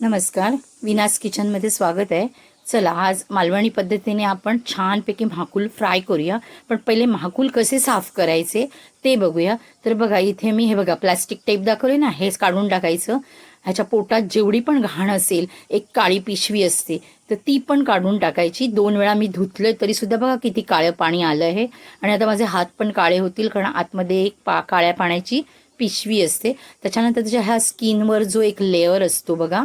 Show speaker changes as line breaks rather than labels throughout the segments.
नमस्कार. विनास किचनमध्ये स्वागत आहे. चला आज मालवणी पद्धतीने आपण छानपैकी महाकूल फ्राय करूया. पण पहिले महाकूल कसे साफ करायचे ते बघूया. तर बघा इथे मी हे बघा प्लास्टिक टेप दाखवले ना हेच काढून टाकायचं. ह्याच्या पोटात जेवढी पण घाण असेल एक काळी पिशवी असते तर ती पण काढून टाकायची. दोन वेळा मी धुतलं तरी सुद्धा बघा किती काळं पाणी आलं आहे. आणि आता माझे हात पण काळे होतील कारण आतमध्ये एक पा काळ्या पाण्याची पिशवी असते. त्याच्यानंतर त्याच्या ह्या स्किनवर जो एक लेअर असतो बघा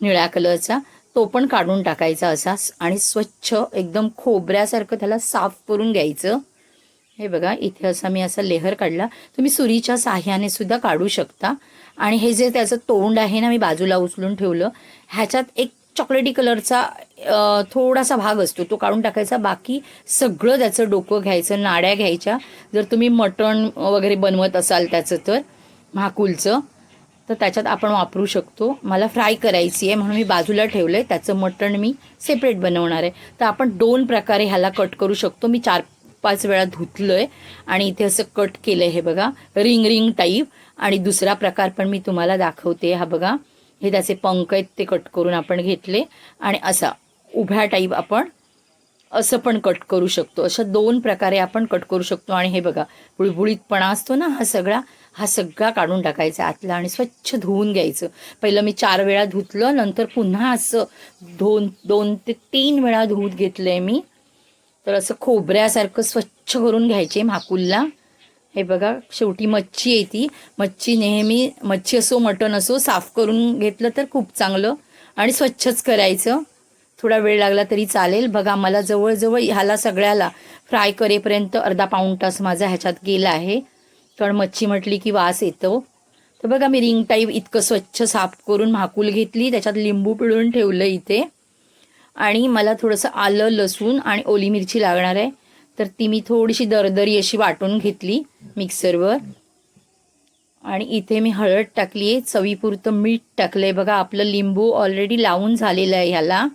निळ्या कलरचा तो पण काढून टाकायचा असा आणि स्वच्छ एकदम खोबऱ्यासारखं त्याला साफ करून घ्यायचं. हे बघा इथे असा मी असा लेहर काढला. तुम्ही सुरीच्या साह्याने सुद्धा काढू शकता. आणि हे जे त्याचं तोंड आहे ना मी बाजूला उचलून ठेवलं ह्याच्यात एक चॉकलेटी कलरचा थोडासा भाग असतो तो काढून टाकायचा. बाकी सगळं त्याचं डोकं घ्यायचं नाड्या घ्यायच्या. जर तुम्ही मटण वगैरे बनवत असाल त्याचं तर महाकुलचं तर त्याच्यात आपण वापरू शकतो. मला फ्राय करायची आहे म्हणून मी बाजूला ठेवलं आहे त्याचं मटण मी सेपरेट बनवणार आहे. तर आपण दोन प्रकारे ह्याला कट करू शकतो. मी चार पाच वेळा धुतलं आहे आणि इथे असं कट केलं आहे हे बघा. रिंग रिंग टाईप आणि दुसरा प्रकार पण मी तुम्हाला दाखवते. हा बघा. हे त्याचे पंख आहेत ते कट करून आपण घेतले. आणि असा उभ्या टाईप आपण असं पण कट करू शकतो. अशा दोन प्रकारे आपण कट करू शकतो. आणि हे बघा बुळबुळीतपणा असतो ना हा सगळा हा सगळा काढून टाकायचा आतला आणि स्वच्छ धुवून घ्यायचं. पहिलं मी चार वेळा धुतलं नंतर पुन्हा असं दोन दोन ते तीन वेळा धुवून घेतलंय मी. तर असं खोबऱ्यासारखं स्वच्छ करून घ्यायचे माकुलला. हे बघा शेवटी मच्छी आहे ती. मच्छी नेहमी मच्छी असो मटण असो साफ करून घेतलं तर खूप चांगलं. आणि स्वच्छच करायचं. थोडा वेळ लागला तरी चालेल. बघा मला जवळजवळ ह्याला सगळ्याला फ्राय करेपर्यंत अर्धा पाऊण तास माझा ह्याच्यात गेला आहे. कारण मच्छी म्हटली की वास येतो. तर बघा मी रिंग टाईप इतकं स्वच्छ साफ करून म्हाकूल घेतली त्याच्यात लिंबू पिळून ठेवलं इथे. आणि मला थोडंसं आलं लसूण आणि ओली मिरची लागणार आहे. तर ती मी थोडीशी दरदरी अशी वाटून घेतली मिक्सरवर. आणि इथे मी हळद टाकली आहे चवीपुरतं मीठ टाकलंय. बघा आपलं लिंबू ऑलरेडी लावून झालेलं आहे ह्याला.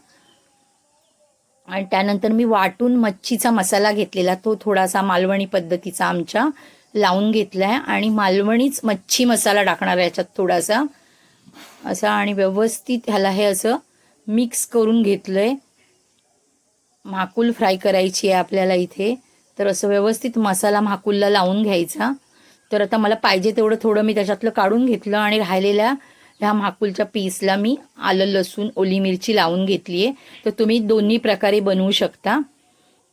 आणि त्यानंतर मी वाटून मच्छीचा मसाला घेतलेला तो थोडासा मालवणी पद्धतीचा आमच्या. लावून घेतलाय आणि मालवणीच मच्छी मसाला टाकणार आहे याच्यात थोडासा. असा आणि व्यवस्थित ह्याला हे असं मिक्स करून घेतलंय. माकुल फ्राय करायची आहे आपल्याला इथे. तर असं व्यवस्थित मसाला माकुलला लावून घ्यायचा. तर आता मला पाहिजे तेवढं थोडं मी त्याच्यातलं काढून घेतलं आणि राहिलेल्या ह्या माकुलच्या पीसला मी आलं लसूण ओली मिरची लावून घेतली आहे तर तुम्ही दोन्ही प्रकारे बनवू शकता.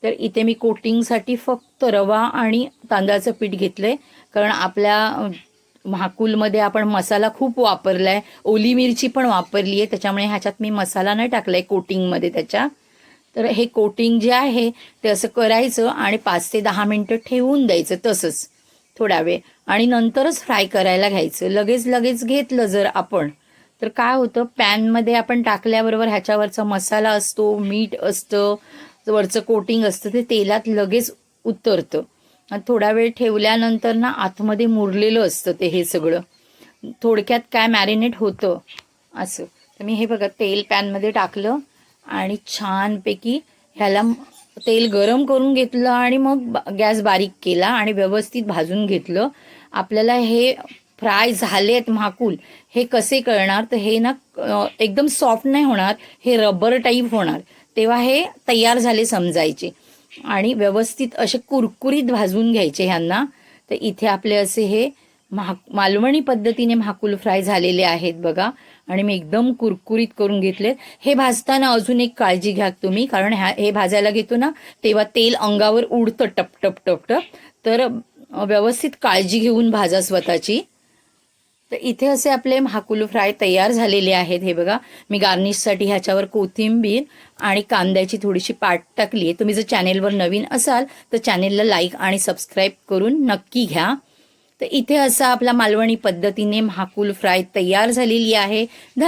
तर इथे मी कोटिंगसाठी फक्त रवा आणि तांदळाचं पीठ घेतलंय. कारण आपल्या अ, महाकूलमध्ये आपण मसाला खूप वापरला आहे ओली मिरची पण वापरली आहे त्याच्यामुळे ह्याच्यात मी मसाला नाही टाकला आहे कोटिंगमध्ये त्याच्या. तर हे कोटिंग जे आहे ते असं करायचं आणि पाच ते दहा मिनटं ठेवून द्यायचं तसंच. थोडा वेळ. आणि नंतरच फ्राय करायला घ्यायचं. लगेच लगेच घेतलं जर आपण तर काय होतं? पॅनमध्ये आपण टाकल्याबरोबर ह्याच्यावरचा मसाला असतो मीठ असतं वरचं कोटिंग असतं ते तेलात लगेच उतरतं. आणि थोडा वेळ ठेवल्यानंतर ना आतमध्ये मुरलेलं असतं ते हे सगळं. थोडक्यात काय मॅरिनेट होतं असं. तर मी हे बघा तेल पॅनमध्ये टाकलं आणि छानपैकी ह्याला तेल गरम करून घेतलं आणि मग गॅस बारीक केला आणि व्यवस्थित भाजून घेतलं. आपल्याला हे फ्राय झालेत म्हाकूल हे कसे कळणार तर हे ना एकदम सॉफ्ट नाही होणार हे रबर टाईप होणार. तेव्हा हे तयार झाले समजायचे. आणि व्यवस्थित असे कुरकुरीत भाजून घ्यायचे ह्यांना. तर इथे आपले असे हे महा मालवणी पद्धतीने महाकुल फ्राय झालेले आहेत बघा. आणि मी एकदम कुरकुरीत करून घेतले हे भाजताना अजून एक काळजी घ्या तुम्ही कारण ह्या हे भाजायला घेतो ना तेव्हा तेल अंगावर उडतं टप टप टप टप तर व्यवस्थित काळजी घेऊन भाजा स्वतःची. तर इथे असे आपले महाकुलू फ्राय तयार झालेले आहेत. हे बघा मी गार्निशसाठी ह्याच्यावर कोथिंबीर आणि कांद्याची थोडीशी पाट टाकली आहे. तुम्ही जर चॅनेलवर नवीन असाल तर चॅनेलला लाईक आणि सबस्क्राईब करून नक्की घ्या. तर इथे असा आपला मालवणी पद्धतीने महाकुल फ्राय तयार झालेली आहे. धन